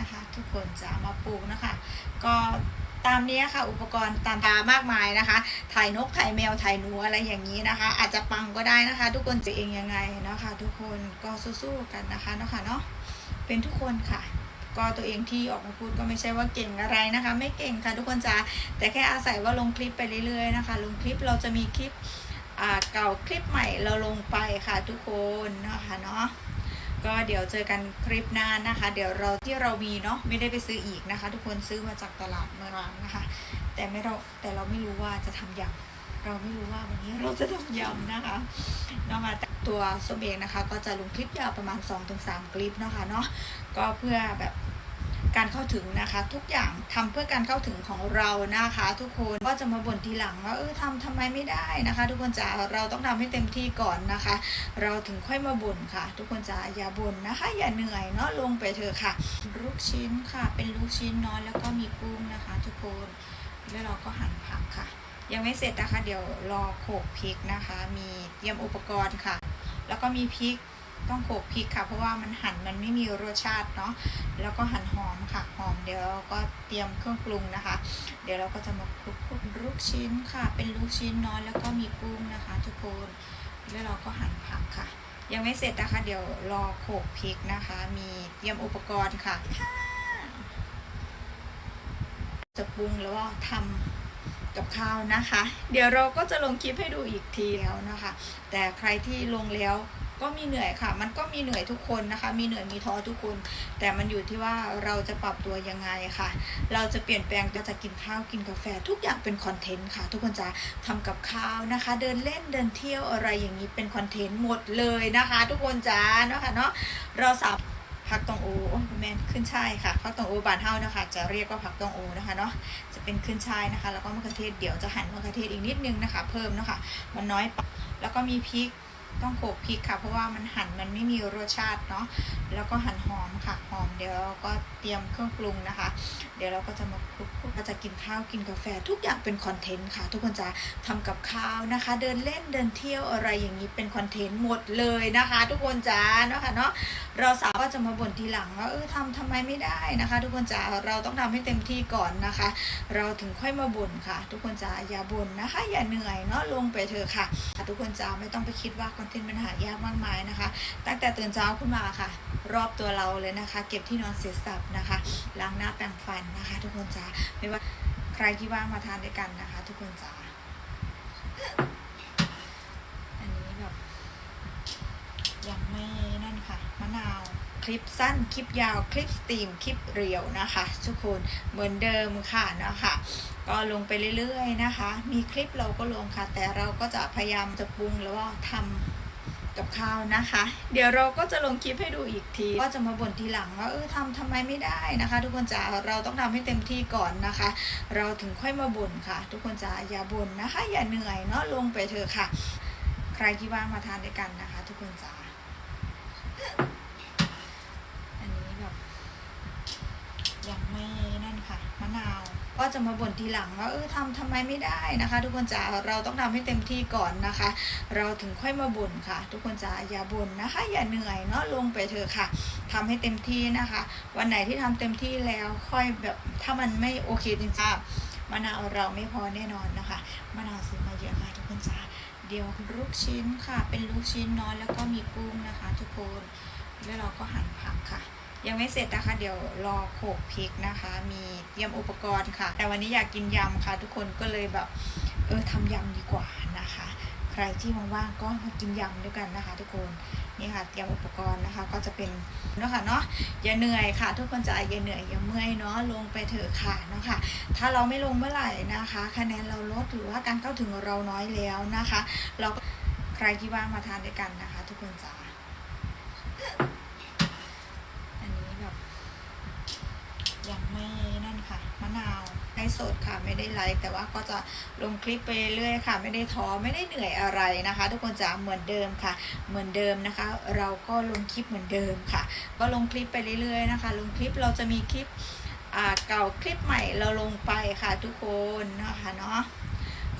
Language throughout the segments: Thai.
นะคะ ทุกคนจะมาปลูกนะคะ ก็ตามนี้ค่ะ อุปกรณ์ตามตามากมายนะคะ ถ่ายนกถ่ายแมวถ่ายหนูอะไรอย่างนี้นะคะ อาจจะปังก็ได้นะคะ ทุกคนจะเองยังไงนะคะ ทุกคนก็สู้ๆกันนะคะเนาะค่ะเนาะเป็นทุกคนค่ะก็ตัวเองที่ออกมาพูดก็ไม่ใช่ว่าเก่งอะไรนะคะ ไม่เก่งค่ะทุกคนจะแต่แค่อาศัยว่าลงคลิปไปเรื่อยๆนะคะ ลงคลิปเราจะมีคลิปเก่าคลิปใหม่เราลงไปค่ะทุกคนนะคะเนาะ ก็เดี๋ยวเจอกันคลิปหน้านะคะ เดี๋ยวเราที่เรามีเนาะไม่ได้ไปซื้ออีกนะคะ ทุกคนซื้อมาจากตลาดเมื่อวานนะคะ แต่ไม่เราแต่เราไม่รู้ว่าจะทำยำเราไม่รู้ว่าวันนี้เราจะทำยำนะคะเนาะมาตัวส้มเองนะคะ ก็จะลงคลิปยาวประมาณ 2-3 คลิปเนาะคะเนาะก็เพื่อแบบ การเข้าถึงนะคะ ทุกอย่างทำเพื่อการเข้าถึงของเรานะคะ ทุกคนก็จะมาบ่นทีหลังว่าเออทำทำไมไม่ได้นะคะ ทุกคนจะเราต้องทำให้เต็มที่ก่อนนะคะ เราถึงค่อยมาบ่นค่ะ ทุกคนจะอย่าบ่นนะคะ อย่าเหนื่อยเนาะลงไปเถอะค่ะ ลูกชิ้นค่ะ เป็นลูกชิ้นเนาะแล้วก็มีกุ้งนะคะ ทุกคนแล้วเราก็หั่นผักค่ะ ยังไม่เสร็จนะคะ เดี๋ยวรอโขลกพริกนะคะ มีเตรียมอุปกรณ์ค่ะ แล้วก็มีพริก ต้องโขลกพริกค่ะ เพราะว่ามันหั่นมันไม่มีรสชาติเนาะแล้วก็หั่นหอมค่ะหอมเดี๋ยวเราก็เตรียมเครื่องปรุงนะคะ เดี๋ยวเราก็จะมาคลุกลูกชิ้นค่ะ เป็นลูกชิ้นเนาะแล้วก็มีกุ้งนะคะ ทุกคนแล้วเราก็หั่นผักค่ะ ยังไม่เสร็จนะคะ เดี๋ยวรอโขลกพริกนะคะ มีเตรียมอุปกรณ์ค่ะจะปรุงแล้วก็ทำกับข้าวนะคะ เดี๋ยวเราก็จะลงคลิปให้ดูอีกทีแล้วนะคะ แต่ใครที่ลงแล้ว ก็มีเหนื่อยค่ะ มันก็มีเหนื่อยทุกคนนะคะ มีเหนื่อยมีท้อทุกคน แต่มันอยู่ที่ว่าเราจะปรับตัวยังไงค่ะ เราจะเปลี่ยนแปลงเราจะกินข้าวกินกาแฟ ทุกอย่างเป็นคอนเทนต์ค่ะ ทุกคนจะทำกับข้าวนะคะ เดินเล่นเดินเที่ยวอะไรอย่างนี้เป็นคอนเทนต์หมดเลยนะคะ ทุกคนจ้าเนาะค่ะเนาะเราสามผักตองโอโอ้แมนขึ้นช่ายค่ะผักตองโอบานเฮานะคะ จะเรียกว่าผักตองโอนะคะเนาะจะเป็นขึ้นช่ายนะคะ แล้วก็มะเขือเทศเดี๋ยวจะหั่นมะเขือเทศอีกนิดนึงนะคะ เพิ่มนะคะมันน้อยไปแล้วก็มีพริก ต้องโขลกพริกค่ะ เพราะว่ามันหั่นมันไม่มีรสชาติเนาะแล้วก็หั่นหอมค่ะหอมเดี๋ยวเราก็เตรียมเครื่องปรุงนะคะ เดี๋ยวเราก็จะมาคลุกๆเราจะกินข้าวกินกาแฟทุกอย่างเป็นคอนเทนต์ค่ะ ทุกคนจะทำกับข้าวนะคะ เดินเล่นเดินเที่ยวอะไรอย่างนี้เป็นคอนเทนต์หมดเลยนะคะ ทุกคนจ้าเนาะค่ะเนาะเราสาวก็จะมาบ่นทีหลังว่าเออทำทำไมไม่ได้นะคะ ทุกคนจ้าเราต้องทำให้เต็มที่ก่อนนะคะ เราถึงค่อยมาบ่นค่ะ ทุกคนจะอย่าบ่นนะคะ อย่าเหนื่อยเนาะลงไปเถอะค่ะทุกคนจะไม่ต้องไปคิดว่าคอนเทนต์มันหายากมากมายนะคะ ตั้งแต่ตื่นเช้าขึ้นมาค่ะ รอบตัวเราเลยนะคะ เก็บที่นอนเสร็จสับนะคะล้างหน้าแปรงฟันนะคะ ทุกคนจะไม่ว่าใครที่ว่างมาทานด้วยกันนะคะ ทุกคนจะอันนี้แบบยังไม่นั่นค่ะมะนาวคลิปสั้น คลิปยาว คลิปสตรีม คลิปเรียวนะคะ ทุกคนเหมือนเดิมค่ะนะคะก็ลงไปเรื่อยๆนะคะ มีคลิปเราก็ลงค่ะ แต่เราก็จะพยายามจะปรุงแล้วก็ทำ กับข้าวนะคะ เดี๋ยวเราก็จะลงคลิปให้ดูอีกที ก็จะมาบ่นทีหลังว่าเออทำทำไมไม่ได้นะคะ ทุกคนจะเราต้องทำให้เต็มที่ก่อนนะคะ เราถึงค่อยมาบ่นค่ะ ทุกคนจะอย่าบ่นนะคะ อย่าเหนื่อยเนาะลงไปเถอะค่ะ ใครที่ว่างมาทานด้วยกันนะคะ ทุกคนจะอันนี้แบบยังไม่นั่นค่ะมะนาว ก็จะมาบ่นทีหลังว่าเออทำทำไมไม่ได้นะคะ ทุกคนจะเราต้องทำให้เต็มที่ก่อนนะคะ เราถึงค่อยมาบ่นค่ะ ทุกคนจะอย่าบ่นนะคะ อย่าเหนื่อยเนาะลงไปเถอะค่ะทำให้เต็มที่นะคะ วันไหนที่ทำเต็มที่แล้วค่อยแบบถ้ามันไม่โอเคจริงๆมะนาวเราไม่พอแน่นอนนะคะมะนาวซื้อมาเยอะค่ะทุกคนจ้าเดี๋ยวลูกชิ้นค่ะ เป็นลูกชิ้นเนาะแล้วก็มีกุ้งนะคะ ทุกคน แล้วเราก็หั่นผักค่ะ ยังไม่เสร็จนะคะ เดี๋ยวรอโขกพริกนะคะ มีเตรียมอุปกรณ์ค่ะ แต่วันนี้อยากกินยำค่ะ ทุกคนก็เลยแบบเออทำยำดีกว่านะคะ ใครที่ว่างๆก็มากินยำด้วยกันนะคะ ทุกคนนี่ค่ะเตรียมอุปกรณ์นะคะ ก็จะเป็นเนาะค่ะเนาะอย่าเหนื่อยค่ะ ทุกคนจะอย่าเหนื่อยอย่าเมื่อยเนาะลงไปเถอะค่ะเนาะค่ะ ถ้าเราไม่ลงเมื่อไหร่นะคะ คะแนนเราลดหรือว่าการเข้าถึงเราน้อยแล้วนะคะ เราก็ใครที่ว่างมาทานด้วยกันนะคะ ทุกคนจ้าอันนี้แบบ ยังไม่นั่น ค่ะมะนาวไลฟ์สดค่ะไม่ได้ไลฟ์แต่ว่าก็จะลงคลิปไปเรื่อยค่ะ ไม่ได้ท้อไม่ได้เหนื่อยอะไรนะคะ ทุกคนจะเหมือนเดิมค่ะ เหมือนเดิมนะคะ เราก็ลงคลิปเหมือนเดิมค่ะ ก็ลงคลิปไปเรื่อยๆนะคะ ลงคลิปเราจะมีคลิปเก่าคลิปใหม่เราลงไปค่ะทุกคนนะคะเนาะ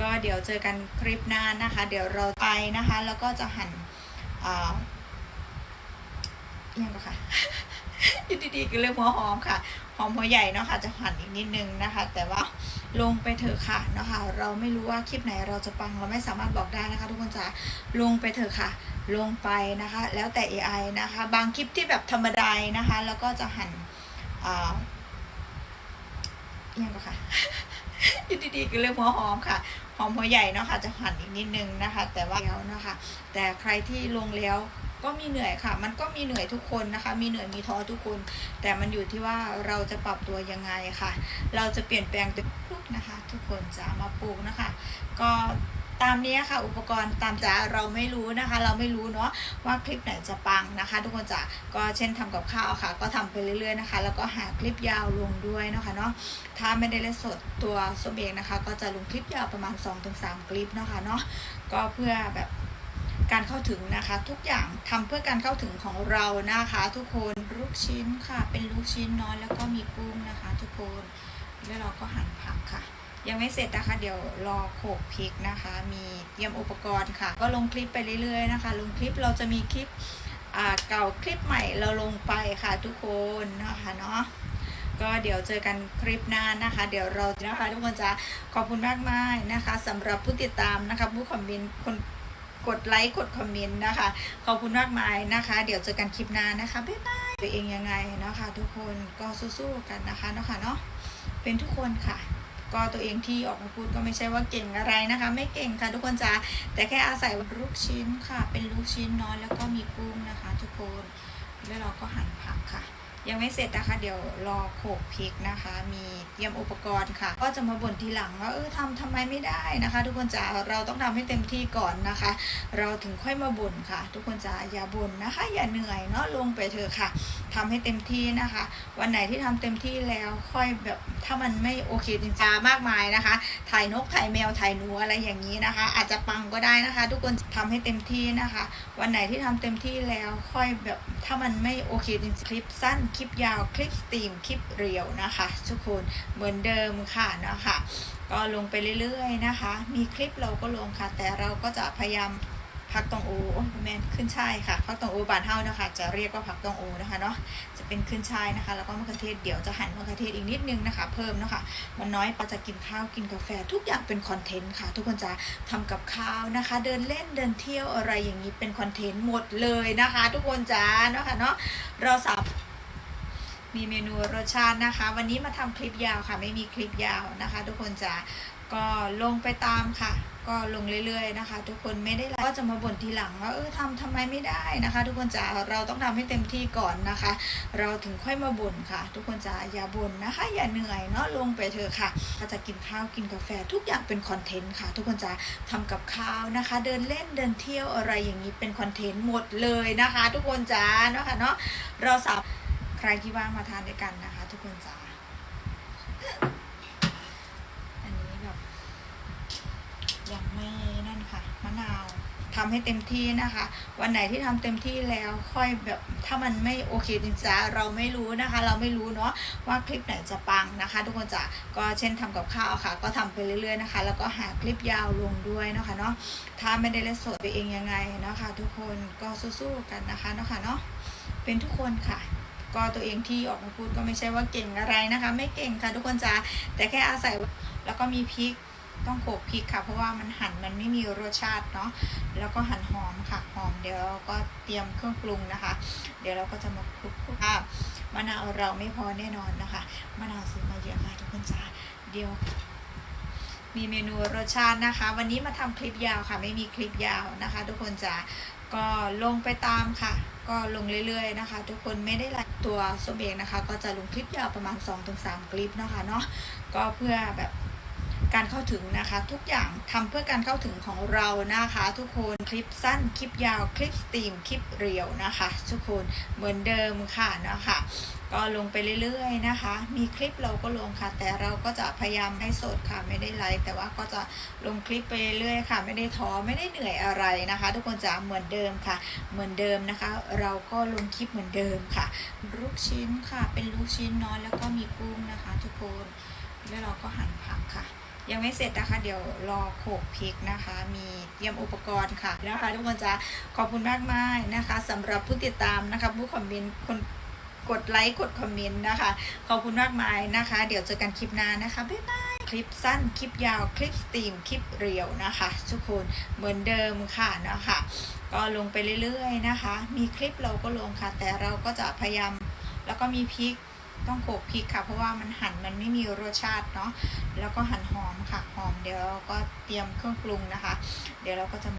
ก็เดี๋ยวเจอกันคลิปหน้านะคะ เดี๋ยวเราไปนะคะ แล้วก็จะหันอ่า ยังก็ค่ะอยู่ดีๆก็เรื่องหัวหอมค่ะ หอมหัวใหญ่เนาะค่ะ จะหั่นอีกนิดนึงนะคะ แต่ว่าลงไปเถอะค่ะเนาะคะ เราไม่รู้ว่าคลิปไหนเราจะปังเราไม่สามารถบอกได้นะคะ ทุกคนจ๋าลงไปเถอะค่ะ ลงไปนะคะ แล้วแต่ AI นะคะ บางคลิปที่แบบธรรมดานะคะ แล้วก็จะหั่นอ่ายังก็ค่ะอยู่ดีๆก็เรื่องหัวหอมค่ะหอมหัวใหญ่เนาะค่ะ จะหั่นอีกนิดนึงนะคะ แต่ว่าแล้วนะคะ แต่ใครที่ลงแล้ว ก็มีเหนื่อยค่ะ มันก็มีเหนื่อยทุกคนนะคะ มีเหนื่อยมีท้อทุกคน แต่มันอยู่ที่ว่าเราจะปรับตัวยังไงค่ะ เราจะเปลี่ยนแปลงตัวลูกนะคะ ทุกคนจะมาปลูกนะคะ ก็ตามนี้ค่ะอุปกรณ์ตามจ๋าเราไม่รู้นะคะ เราไม่รู้เนาะว่าคลิปไหนจะปังนะคะ ทุกคนจ๋าก็เช่นทำกับข้าวค่ะ ก็ทำไปเรื่อยๆนะคะ แล้วก็หาคลิปยาวลงด้วยเนาะคะเนาะถ้าไม่ได้เล่นสดตัวส้มเองนะคะ ก็จะลงคลิปยาวประมาณ 2-3 คลิปเนาะคะเนาะก็เพื่อแบบ การเข้าถึงนะคะ ทุกอย่างทำเพื่อการเข้าถึงของเรานะคะ ทุกคนลูกชิ้นค่ะ เป็นลูกชิ้นน้อยแล้วก็มีกุ้งนะคะ ทุกคนแล้วเราก็หั่นผักค่ะ ยังไม่เสร็จนะคะ เดี๋ยวรอโขลกพริกนะคะ มีเตรียมอุปกรณ์ค่ะ ก็ลงคลิปไปเรื่อยๆนะคะ ลงคลิปเราจะมีคลิปเก่าคลิปใหม่เราลงไปค่ะ ทุกคนนะคะเนาะก็เดี๋ยวเจอกันคลิปหน้านะคะ เดี๋ยวเรานะคะทุกคนจะขอบคุณมากมากนะคะสำหรับผู้ติดตามนะคะผู้คอมเมนต์คน กดไลค์กดคอมเมนต์นะคะ ขอบคุณมากมายนะคะ เดี๋ยวเจอกันคลิปหน้านะคะบ๊ายบายตัวเองยังไงเนาะคะ ทุกคนก็สู้ๆกันนะคะเนาะค่ะเนาะเป็นทุกคนค่ะก็ตัวเองที่ออกมาพูดก็ไม่ใช่ว่าเก่งอะไรนะคะ ไม่เก่งค่ะทุกคนจ้าแต่แค่อาศัยลูกชิ้นค่ะ เป็นลูกชิ้นน้อยแล้วก็มีกุ้งนะคะ ทุกคนแล้วเราก็หั่นผักค่ะ ยังไม่เสร็จนะคะ เดี๋ยวรอโขลกพริกนะคะ มีเตรียมอุปกรณ์ค่ะ ก็จะมาบ่นทีหลังว่าเออทำทำไมไม่ได้นะคะ ทุกคนจ๋าเราต้องทำให้เต็มที่ก่อนนะคะ เราถึงค่อยมาบ่นค่ะ ทุกคนจ๋าอย่าบ่นนะคะ อย่าเหนื่อยเนาะลงไปเถอะค่ะทำให้เต็มที่นะคะ วันไหนที่ทำเต็มที่แล้วค่อยแบบถ้ามันไม่โอเคจริงๆมากมายนะคะ ถ่ายนกถ่ายแมวถ่ายหนูอะไรอย่างนี้นะคะ อาจจะปังก็ได้นะคะ ทุกคนทำให้เต็มที่นะคะ วันไหนที่ทำเต็มที่แล้วค่อยแบบถ้ามันไม่โอเคจริงคลิปสั้นคลิปยาวคลิปสตรีมคลิปเรียวนะคะ ทุกคนเหมือนเดิมค่ะเนาะคะก็ลงไปเรื่อยๆนะคะ มีคลิปเราก็ลงค่ะ แต่เราก็จะพยายามพักตองโอโอ้แมนขึ้นช่ายค่ะพักตองโอบานเท่านะคะจะเรียกว่าพักตองโอนะคะเนาะจะเป็นขึ้นช่ายนะคะ แล้วก็มะเขือเทศเดี๋ยวจะหั่นมะเขือเทศอีกนิดนึงนะคะ เพิ่มนะคะมันน้อยปาจะกินข้าวกินกาแฟ ทุกอย่างเป็นคอนเทนต์ค่ะ ทุกคนจะทำกับข้าวนะคะ เดินเล่นเดินเที่ยวอะไรอย่างนี้เป็นคอนเทนต์หมดเลยนะคะ ทุกคนจ้าเนาะค่ะเนาะเราสาม มีเมนูรสชาตินะคะ วันนี้มาทำคลิปยาวค่ะ ไม่มีคลิปยาวนะคะ ทุกคนจะก็ลงไปตามค่ะ ก็ลงเรื่อยๆนะคะ ทุกคนไม่ได้ไลก็จะมาบ่นทีหลังว่าเออทำทำไมไม่ได้นะคะ ทุกคนจ๋าเราต้องทำให้เต็มที่ก่อนนะคะ เราถึงค่อยมาบ่นค่ะ ทุกคนจ๋าอย่าบ่นนะคะ อย่าเหนื่อยเนาะลงไปเถอะค่ะถ้าจะกินข้าวกินกาแฟทุกอย่างเป็นคอนเทนต์ค่ะ ทุกคนจ๋าทำกับข้าวนะคะ เดินเล่นเดินเที่ยวอะไรอย่างนี้เป็นคอนเทนต์หมดเลยนะคะ ทุกคนจ๋าเนาะค่ะเนาะเราสาม ใครที่ว่างมาทานด้วยกันนะคะ ทุกคนจ๋าอันนี้แบบยังไม่นั่นค่ะมะนาวทำให้เต็มที่นะคะ วันไหนที่ทำเต็มที่แล้วค่อยแบบถ้ามันไม่โอเคจริงๆเราไม่รู้นะคะ เราไม่รู้เนาะว่าคลิปไหนจะปังนะคะ ทุกคนจ๋าก็เช่นทำกับข้าวค่ะ ก็ทำไปเรื่อยๆนะคะ แล้วก็หาคลิปยาวลงด้วยเนาะคะเนาะถ้าไม่ได้เล่นสดตัวเองยังไงเนาะค่ะทุกคนก็สู้ๆกันนะคะเนาะค่ะเนาะเป็นทุกคนค่ะ ก็ตัวเองที่ออกมาพูดก็ไม่ใช่ว่าเก่งอะไรนะคะ ไม่เก่งค่ะทุกคนจ๋าแต่แค่อาศัยแล้วก็มีพริกต้องโขลกพริกค่ะ เพราะว่ามันหั่นมันไม่มีรสชาติเนาะแล้วก็หั่นหอมค่ะหอมเดี๋ยวเราก็เตรียมเครื่องปรุงนะคะ เดี๋ยวเราก็จะมาคลุกๆอะมะนาวเราไม่พอแน่นอนนะคะมะนาวซื้อมาเยอะค่ะทุกคนจ้าเดี๋ยวมีเมนูรสชาตินะคะ วันนี้มาทำคลิปยาวค่ะ ไม่มีคลิปยาวนะคะ ทุกคนจะก็ลงไปตามค่ะ ก็ลงเรื่อยๆนะคะ ทุกคนไม่ได้ไลฟ์ตัวส้มเองนะคะ ก็จะลงคลิปยาวประมาณ 2-3 คลิปเนาะคะเนาะก็เพื่อแบบ การเข้าถึงนะคะ ทุกอย่างทำเพื่อการเข้าถึงของเรานะคะ ทุกคนคลิปสั้นคลิปยาวคลิปสตรีมคลิปเรียวนะคะ ทุกคนเหมือนเดิมค่ะนะคะก็ลงไปเรื่อยๆนะคะ มีคลิปเราก็ลงค่ะ แต่เราก็จะพยายามให้สดค่ะ ไม่ได้ไลฟ์แต่ว่าก็จะลงคลิปไปเรื่อยๆค่ะ ไม่ได้ท้อ ไม่ได้เหนื่อยอะไรนะคะ ทุกคนจะเหมือนเดิมค่ะ เหมือนเดิมนะคะ เราก็ลงคลิปเหมือนเดิมค่ะ ลูกชิ้นค่ะ เป็นลูกชิ้นน้อยแล้วก็มีกุ้งนะคะ ทุกคน แล้วเราก็หั่นผักค่ะ ยังไม่เสร็จนะคะ เดี๋ยวรอโขลกพริกนะคะ มีเตรียมอุปกรณ์ค่ะนะคะทุกคนจะขอบคุณมากมากนะคะสำหรับผู้ติดตามนะคะผู้คอมเมนต์คนกดไลค์กดคอมเมนต์นะคะ ขอบคุณมากมายนะคะ เดี๋ยวเจอกันคลิปหน้านะคะบ๊ายบายคลิปสั้นคลิปยาวคลิปสตรีมคลิปเรียวนะคะ ทุกคนเหมือนเดิมค่ะนะคะก็ลงไปเรื่อยๆนะคะ มีคลิปเราก็ลงค่ะ แต่เราก็จะพยายามแล้วก็มีพริก ต้องโขลกพริกค่ะ เพราะว่ามันหั่นมันไม่มีรสชาติเนาะแล้วก็หั่นหอมค่ะหอมเดี๋ยวเราก็เตรียมเครื่องปรุงนะคะ เดี๋ยวเราก็จะ